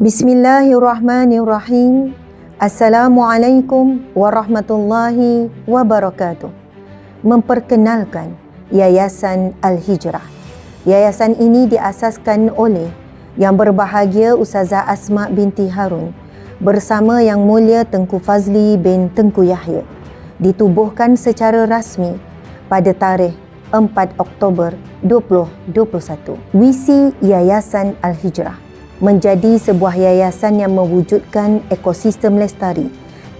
Bismillahirrahmanirrahim. Assalamualaikum warahmatullahi wabarakatuh. Memperkenalkan Yayasan Al-Hijrah. Yayasan ini diasaskan oleh Yang Berbahagia Ustazah Asma binti Harun bersama Yang Mulia Tengku Fazli bin Tengku Yahya. Ditubuhkan secara rasmi pada tarikh 4 Oktober 2021. Visi Yayasan Al-Hijrah menjadi sebuah yayasan yang mewujudkan ekosistem lestari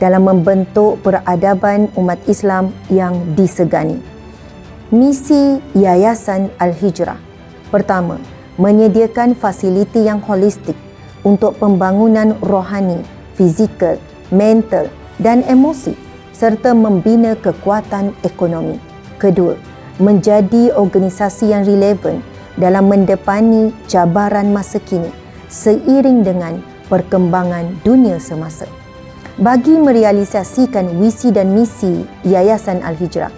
dalam membentuk peradaban umat Islam yang disegani. Misi Yayasan Al-Hijrah Pertama, menyediakan fasiliti yang holistik untuk pembangunan rohani, fizikal, mental dan emosi serta membina kekuatan ekonomi. Kedua, menjadi organisasi yang relevan dalam mendepani cabaran masa kini seiring dengan perkembangan dunia semasa. Bagi merealisasikan visi dan misi Yayasan Al-Hijrah,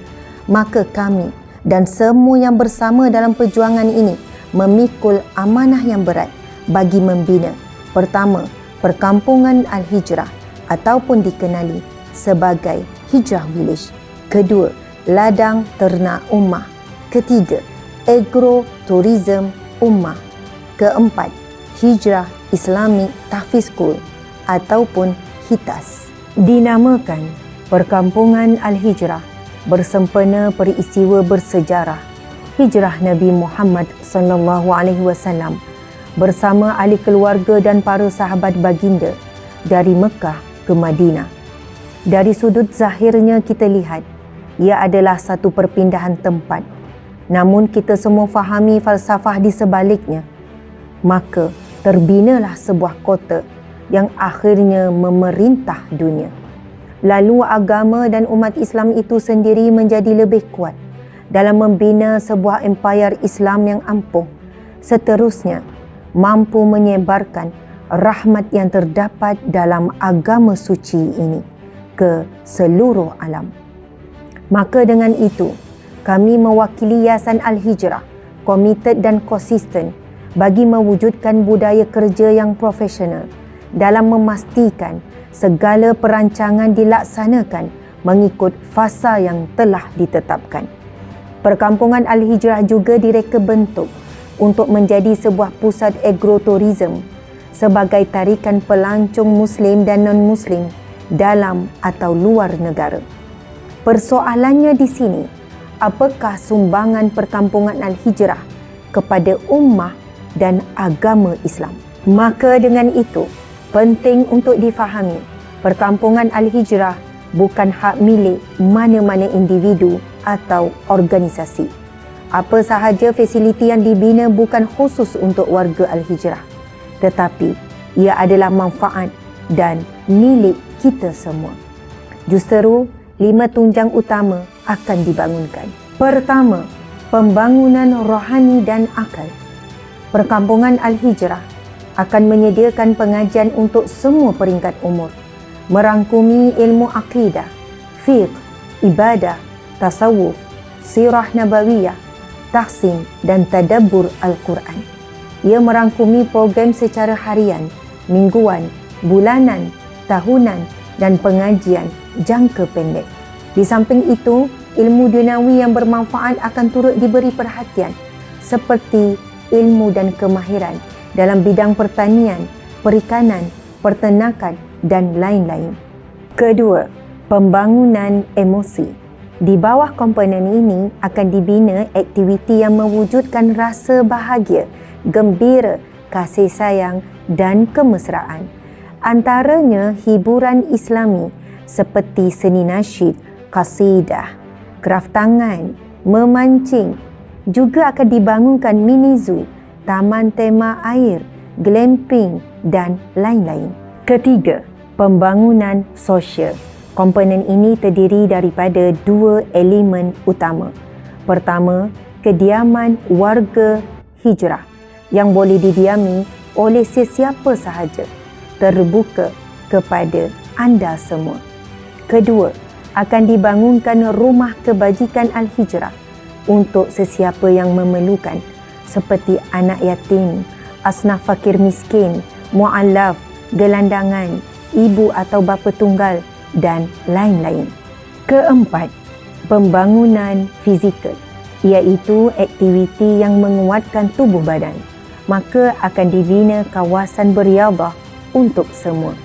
maka kami dan semua yang bersama dalam perjuangan ini memikul amanah yang berat bagi membina pertama, perkampungan Al-Hijrah ataupun dikenali sebagai Hijrah Village. Kedua, ladang ternak ummah. Ketiga, agrotourism ummah. Keempat, hijrah Islamic Tahfiz School ataupun HITAS. Dinamakan Perkampungan Al-Hijrah bersempena peristiwa bersejarah hijrah Nabi Muhammad sallallahu alaihi wasallam bersama ahli keluarga dan para sahabat baginda dari Mekah ke Madinah. Dari sudut zahirnya kita lihat ia adalah satu perpindahan tempat. Namun kita semua fahami falsafah di sebaliknya. Maka terbinalah sebuah kota yang akhirnya memerintah dunia. Lalu agama dan umat Islam itu sendiri menjadi lebih kuat dalam membina sebuah empayar Islam yang ampuh. Seterusnya, mampu menyebarkan rahmat yang terdapat dalam agama suci ini ke seluruh alam. Maka dengan itu, kami mewakili Yayasan Al-Hijrah komited dan konsisten bagi mewujudkan budaya kerja yang profesional dalam memastikan segala perancangan dilaksanakan mengikut fasa yang telah ditetapkan. Perkampungan Al-Hijrah juga direka bentuk untuk menjadi sebuah pusat agrotourism sebagai tarikan pelancong Muslim dan non-Muslim dalam atau luar negara. Persoalannya di sini, apakah sumbangan perkampungan Al-Hijrah kepada ummah dan agama Islam? Maka dengan itu, penting untuk difahami, perkampungan Al-Hijrah bukan hak milik mana-mana individu atau organisasi. Apa sahaja fasiliti yang dibina bukan khusus untuk warga Al-Hijrah, tetapi ia adalah manfaat dan milik kita semua. Justeru, lima tunjang utama akan dibangunkan. Pertama, pembangunan rohani dan akal. Perkampungan Al-Hijrah akan menyediakan pengajian untuk semua peringkat umur, merangkumi ilmu akidah, fiqh, ibadah, tasawuf, sirah nabawiyah, tahsin dan tadabbur Al-Quran. Ia merangkumi program secara harian, mingguan, bulanan, tahunan dan pengajian jangka pendek. Di samping itu, ilmu duniawi yang bermanfaat akan turut diberi perhatian seperti ilmu dan kemahiran dalam bidang pertanian, perikanan, pertenakan dan lain-lain. Kedua, pembangunan emosi. Di bawah komponen ini akan dibina aktiviti yang mewujudkan rasa bahagia, gembira, kasih sayang dan kemesraan antaranya hiburan islami seperti seni nasyid, kasidah, kraft tangan, memancing. Juga akan dibangunkan mini zoo, taman tema air, glamping dan lain-lain. Ketiga, pembangunan sosial. Komponen ini terdiri daripada dua elemen utama. Pertama, kediaman warga hijrah yang boleh didiami oleh sesiapa sahaja terbuka kepada anda semua. Kedua, akan dibangunkan rumah kebajikan Al-Hijrah untuk sesiapa yang memerlukan seperti anak yatim, asnaf fakir miskin, mu'allaf, gelandangan, ibu atau bapa tunggal dan lain-lain. Keempat, pembangunan fizikal iaitu aktiviti yang menguatkan tubuh badan. Maka akan dibina kawasan beriadah untuk semua.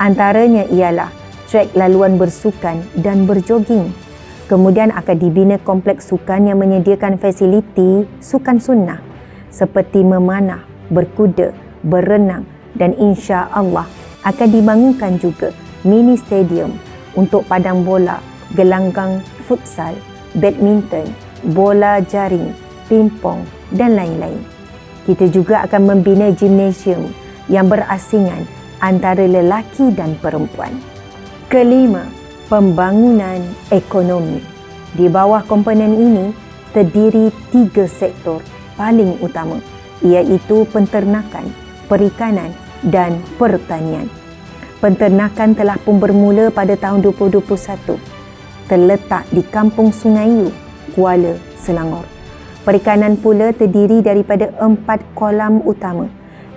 Antaranya ialah trek laluan bersukan dan berjoging. Kemudian akan dibina kompleks sukan yang menyediakan fasiliti sukan sunnah seperti memanah, berkuda, berenang dan insya Allah akan dibangunkan juga mini stadium untuk padang bola, gelanggang futsal, badminton, bola jaring, pingpong dan lain-lain. Kita juga akan membina gimnasium yang berasingan antara lelaki dan perempuan. Kelima, pembangunan ekonomi. Di bawah komponen ini terdiri tiga sektor paling utama iaitu penternakan, perikanan dan pertanian. Penternakan telah pun bermula pada tahun 2021 terletak di Kampung Sungaiyu, Kuala Selangor. Perikanan pula terdiri daripada empat kolam utama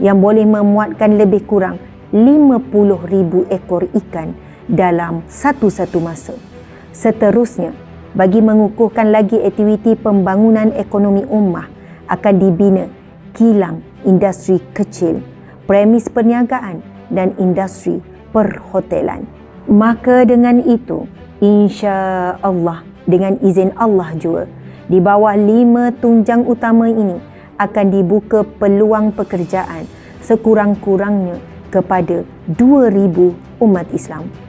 yang boleh memuatkan lebih kurang 50,000 ekor ikan dalam satu-satu masa. Seterusnya, bagi mengukuhkan lagi aktiviti pembangunan ekonomi ummah akan dibina kilang industri kecil, premis perniagaan dan industri perhotelan. Maka dengan itu, insya Allah dengan izin Allah juga di bawah lima tunjang utama ini akan dibuka peluang pekerjaan sekurang-kurangnya kepada 2000 umat Islam.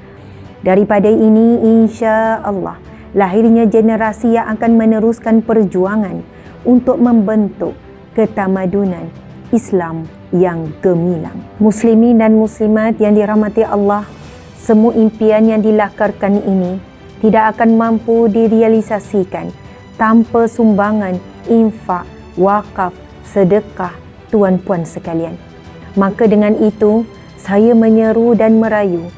Daripada ini insya Allah lahirnya generasi yang akan meneruskan perjuangan untuk membentuk ketamadunan Islam yang gemilang. Muslimin dan muslimat yang dirahmati Allah, semua impian yang dilakarkan ini tidak akan mampu direalisasikan tanpa sumbangan, infak, wakaf, sedekah tuan-puan sekalian. Maka dengan itu, saya menyeru dan merayu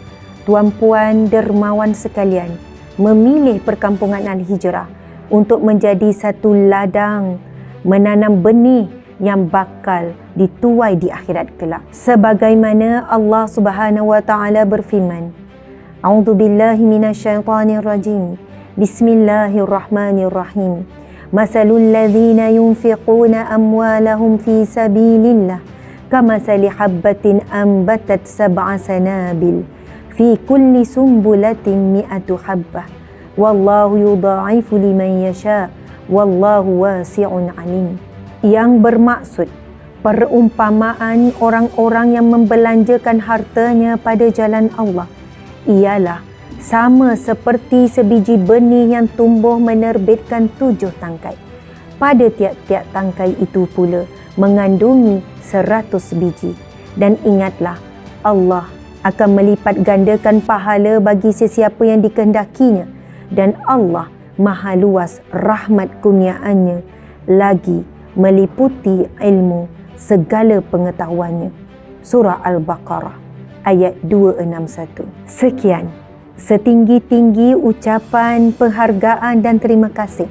tuan-puan dermawan sekalian memilih perkampungan Al-Hijrah untuk menjadi satu ladang menanam benih yang bakal dituai di akhirat kelak. Sebagaimana Allah Subhanahu wa taala berfirman, A'udzu billahi minasyaitonir rajim. Bismillahirrahmanirrahim. Masalul ladzina yunfiquna amwalahum fi sabilillah kamasali habbatin ambatat sab'a sanabil fi kulli sumbulatin mi'atu habbah wallahu yudha'ifu liman yasha wallahu wasi'un alim yang bermaksud perumpamaan orang-orang yang membelanjakan hartanya pada jalan Allah ialah sama seperti sebiji benih yang tumbuh menerbitkan tujuh tangkai. Pada tiap-tiap tangkai itu pula mengandungi seratus biji. Dan ingatlah, Allah akan melipat gandakan pahala bagi sesiapa yang dikehendakinya. Dan Allah maha luas rahmat kurniaannya lagi meliputi ilmu segala pengetahuannya. Surah Al-Baqarah ayat 261. Sekian setinggi-tinggi ucapan penghargaan dan terima kasih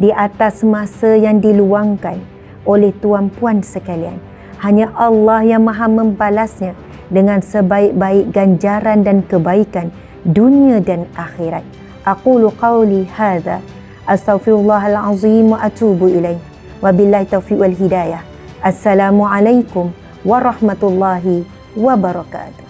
di atas masa yang diluangkan oleh tuan-puan sekalian. Hanya Allah yang maha membalasnya dengan sebaik-baik ganjaran dan kebaikan dunia dan akhirat. Aku qawli hadha astaghfirullahalazim wa atubu ilaih. Wabillahi taufiq wal hidayah. Assalamualaikum warahmatullahi wabarakatuh.